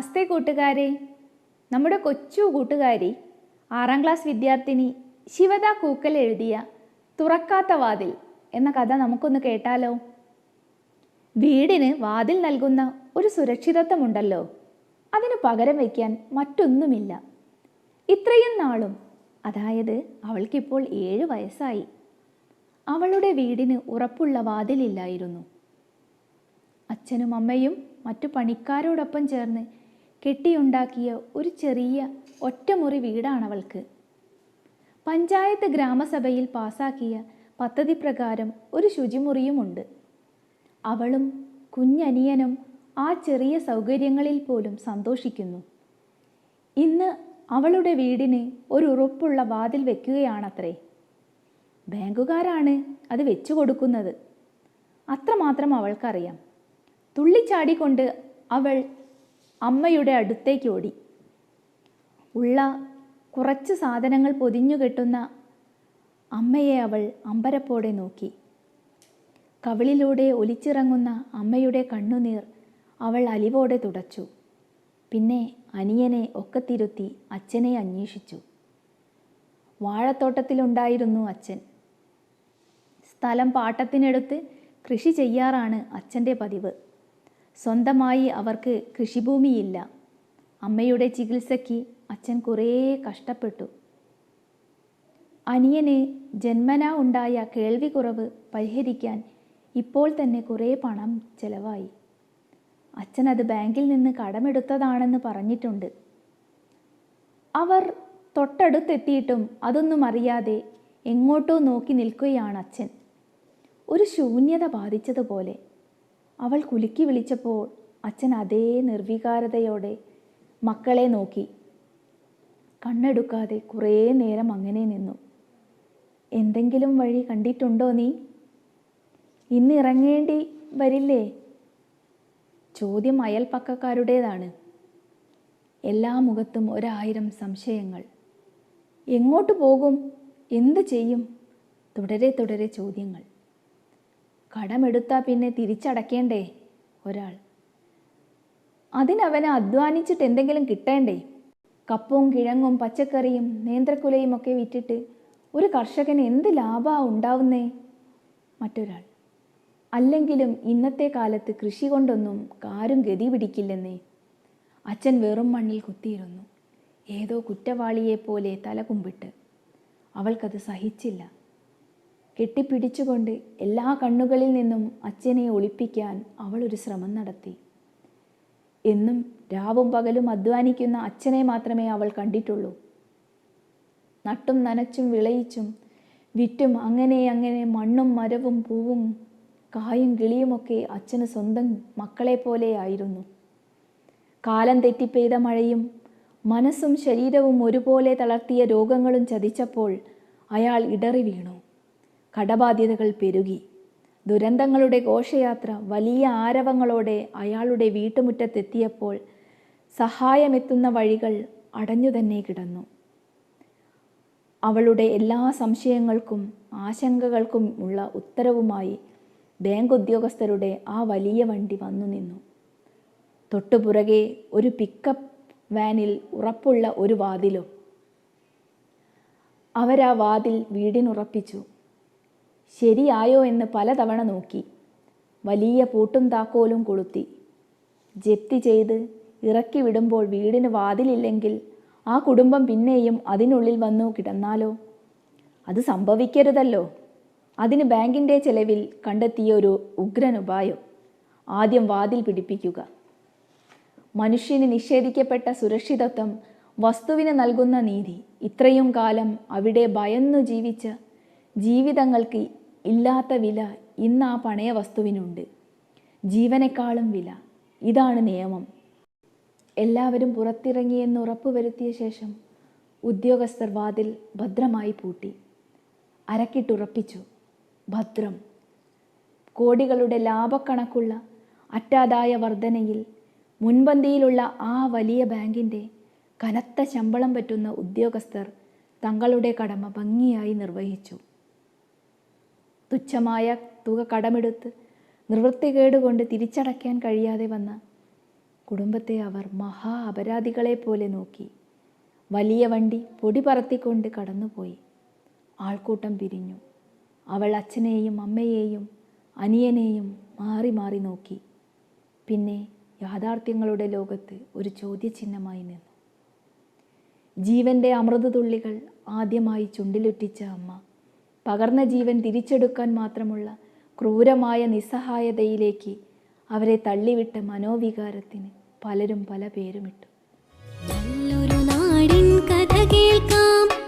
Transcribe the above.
നമസ്തേ കൂട്ടുകാരെ. നമ്മുടെ കൊച്ചു കൂട്ടുകാരി ആറാം ക്ലാസ് വിദ്യാർത്ഥിനി ശിവദ കൂക്കൽ എഴുതിയ തുറക്കാത്ത വാതിൽ എന്ന കഥ നമുക്കൊന്ന് കേട്ടാലോ? വീടിന് വാതിൽ നൽകുന്ന ഒരു സുരക്ഷിതത്വമുണ്ടല്ലോ. അതിന് പകരം വയ്ക്കാൻ മറ്റൊന്നുമില്ല. ഇത്രയും നാളും അതായത് അവൾക്കിപ്പോൾ ഏഴ് വയസ്സായി അവളുടെ വീടിന് ഉറപ്പുള്ള വാതിലില്ലായിരുന്നു. അച്ഛനും അമ്മയും മറ്റു പണിക്കാരോടൊപ്പം ചേർന്ന് കെട്ടിയുണ്ടാക്കിയ ഒരു ചെറിയ ഒറ്റമുറി വീടാണവൾക്ക്. പഞ്ചായത്ത് ഗ്രാമസഭയിൽ പാസാക്കിയ പദ്ധതി പ്രകാരം ഒരു ശുചിമുറിയുമുണ്ട്. അവളും കുഞ്ഞനിയനും ആ ചെറിയ സൗകര്യങ്ങളിൽ പോലും സന്തോഷിക്കുന്നു. ഇന്ന് അവളുടെ വീടിന് ഒരു ഉറപ്പുള്ള വാതിൽ വെക്കുകയാണത്രേ. ബാങ്കുകാരാണ് അത് വെച്ചു കൊടുക്കുന്നത് അത്രമാത്രം അവൾക്കറിയാം. തുള്ളിച്ചാടിക്കൊണ്ട് അവൾ അമ്മയുടെ അടുത്തേക്ക് ഓടി. ഉള്ള കുറച്ച് സാധനങ്ങൾ പൊതിഞ്ഞു കെട്ടുന്ന അമ്മയെ അവൾ അമ്പരപ്പോടെ നോക്കി. കവിളിലൂടെ ഒലിച്ചിറങ്ങുന്ന അമ്മയുടെ കണ്ണുനീർ അവൾ അലിവോടെ തുടച്ചു. പിന്നെ അനിയനെ ഒക്കത്തിരുത്തി അച്ഛനെ അന്വേഷിച്ചു. വാഴത്തോട്ടത്തിലുണ്ടായിരുന്നു അച്ഛൻ. സ്ഥലം പാട്ടത്തിനെടുത്ത് കൃഷി ചെയ്യാറാണ് അച്ഛന്റെ പതിവ്. സ്വന്തമായി അവർക്ക് കൃഷിഭൂമിയില്ല. അമ്മയുടെ ചികിത്സയ്ക്ക് അച്ഛൻ കുറേ കഷ്ടപ്പെട്ടു. അനിയന് ജന്മന ഉണ്ടായ കേൾവി കുറവ് പരിഹരിക്കാൻ ഇപ്പോൾ തന്നെ കുറേ പണം ചെലവായി. അച്ഛൻ അത് ബാങ്കിൽ നിന്ന് കടമെടുത്തതാണെന്ന് പറഞ്ഞിട്ടുണ്ട്. അവർ തൊട്ടടുത്തെത്തിയിട്ടും അതൊന്നും അറിയാതെ എങ്ങോട്ടോ നോക്കി നിൽക്കുകയാണ് അച്ഛൻ. ഒരു ശൂന്യത ബാധിച്ചതുപോലെ. അവൾ കുലുക്കി വിളിച്ചപ്പോൾ അച്ഛൻ അതേ നിർവികാരതയോടെ മക്കളെ നോക്കി. കണ്ണെടുക്കാതെ കുറേ നേരം അങ്ങനെ നിന്നു. എന്തെങ്കിലും വഴി കണ്ടിട്ടുണ്ടോ നീ? ഇന്ന് ഇറങ്ങേണ്ടി വരില്ലേ? ചോദ്യം അയൽപ്പക്കക്കാരുടേതാണ് എല്ലാ മുഖത്തും ഒരായിരം സംശയങ്ങൾ. എങ്ങോട്ട് പോകും? എന്ത് ചെയ്യും? തുടരെ തുടരെ ചോദ്യങ്ങൾ. കടമെടുത്താൽ പിന്നെ തിരിച്ചടയ്ക്കേണ്ടേ ഒരാൾ? അതിനവനെ അധ്വാനിച്ചിട്ട് എന്തെങ്കിലും കിട്ടേണ്ടേ? കപ്പവും കിഴങ്ങും പച്ചക്കറിയും നേന്ത്രക്കുലയും ഒക്കെ വിറ്റിട്ട് ഒരു കർഷകന് എന്ത് ലാഭമാണ് ഉണ്ടാവുന്നേ? മറ്റൊരാൾ അല്ലെങ്കിലും ഇന്നത്തെ കാലത്ത് കൃഷി കൊണ്ടൊന്നും കാരും ഗതി പിടിക്കില്ലെന്നേ? അച്ഛൻ വെറും മണ്ണിൽ കുത്തിയിരുന്നു ഏതോ കുറ്റവാളിയെപ്പോലെ തല കുമ്പിട്ട് അവൾക്കത് സഹിച്ചില്ല. കെട്ടിപ്പിടിച്ചുകൊണ്ട് എല്ലാ കണ്ണുകളിൽ നിന്നും അച്ഛനെ ഒളിപ്പിക്കാൻ അവൾ ഒരു ശ്രമം നടത്തി. എന്നും രാവും പകലും അധ്വാനിക്കുന്ന അച്ഛനെ മാത്രമേ അവൾ കണ്ടിട്ടുള്ളൂ. നട്ടും നനച്ചും വിളയിച്ചും വിറ്റും അങ്ങനെ അങ്ങനെ മണ്ണും മരവും പൂവും കായും കിളിയുമൊക്കെ അച്ഛന് സ്വന്തം മക്കളെ പോലെയായിരുന്നു കാലം തെറ്റിപ്പെയ്ത മഴയും മനസ്സും ശരീരവും ഒരുപോലെ തളർത്തിയ രോഗങ്ങളും ചതിച്ചപ്പോൾ അയാൾ ഇടറി വീണു. കടബാധ്യതകൾ പെരുകി. ദുരന്തങ്ങളുടെ ഘോഷയാത്ര വലിയ ആരവങ്ങളോടെ അയാളുടെ വീട്ടുമുറ്റത്തെത്തിയപ്പോൾ സഹായമെത്തുന്ന വഴികൾ അടഞ്ഞു തന്നെ കിടന്നു. അവളുടെ എല്ലാ സംശയങ്ങൾക്കും ആശങ്കകൾക്കും ഉള്ള ഉത്തരവുമായി ബാങ്ക് ഉദ്യോഗസ്ഥരുടെ ആ വലിയ വണ്ടി വന്നു നിന്നു. തൊട്ടുപുറകെ ഒരു പിക്കപ്പ് വാനിൽ ഉറപ്പുള്ള ഒരു വാതിലും. അവരാ വാതിൽ വീടിനുറപ്പിച്ചു. ശരിയായോ എന്ന് പലതവണ നോക്കി. വലിയ പൂട്ടും താക്കോലും കൊളുത്തി. ജപ്തി ചെയ്ത് ഇറക്കി വിടുമ്പോൾ വീടിന് വാതിലില്ലെങ്കിൽ ആ കുടുംബം പിന്നെയും അതിനുള്ളിൽ വന്നു കിടന്നാലോ? അത് സംഭവിക്കരുതല്ലോ. അതിന് ബാങ്കിന്റെ ചെലവിൽ കണ്ടെത്തിയ ഒരു ഉഗ്രൻ ഉപായം ആദ്യം വാതിൽ പിടിപ്പിക്കുക. മനുഷ്യന് നിഷേധിക്കപ്പെട്ട സുരക്ഷിതത്വം വസ്തുവിന് നൽകുന്ന നീതി ഇത്രയും കാലം അവിടെ ഭയന്നു ജീവിച്ച ജീവിതങ്ങൾക്ക് ഇല്ലാത്ത വില ഇന്ന് ആ പണയ വസ്തുവിനുണ്ട്. ജീവനേക്കാളും വില. ഇതാണ് നിയമം. എല്ലാവരും പുറത്തിറങ്ങിയെന്ന് ഉറപ്പുവരുത്തിയ ശേഷം ഉദ്യോഗസ്ഥർ വാതിൽ ഭദ്രമായി പൂട്ടി. അരക്കിട്ടുറപ്പിച്ചു ഭദ്രം. കോടികളുടെ ലാഭക്കണക്കുള്ള അറ്റാദായ വർധനയിൽ മുൻപന്തിയിലുള്ള ആ വലിയ ബാങ്കിന്റെ കനത്ത ശമ്പളം പറ്റുന്ന ഉദ്യോഗസ്ഥർ തങ്ങളുടെ കടമ ഭംഗിയായി നിർവഹിച്ചു. തുച്ഛമായ തുക കടമെടുത്ത് നിവൃത്തികേടുകൊണ്ട് തിരിച്ചടയ്ക്കാൻ കഴിയാതെ വന്ന കുടുംബത്തെ അവർ മഹാ അപരാധികളെ പോലെ നോക്കി. വലിയ വണ്ടി പൊടി പറത്തിക്കൊണ്ട് കടന്നുപോയി. ആൾക്കൂട്ടം പിരിഞ്ഞു. അവൾ അച്ഛനെയും അമ്മയെയും അനിയനെയും മാറി മാറി നോക്കി. പിന്നെ യാഥാർത്ഥ്യങ്ങളുടെ ലോകത്ത് ഒരു ചോദ്യചിഹ്നമായി നിന്നു. ജീവന്റെ അമൃതതുള്ളികൾ ആദ്യമായി ചുണ്ടിലുറ്റിച്ച അമ്മ പകർന്ന ജീവൻ തിരിച്ചെടുക്കാൻ മാത്രമുള്ള ക്രൂരമായ നിസ്സഹായതയിലേക്ക് അവരെ തള്ളിവിട്ട മനോവികാരത്തിന് പലരും പല പേരുമിട്ടു. നല്ലൊരു നാടിൻ കഥ കേൾക്കാം.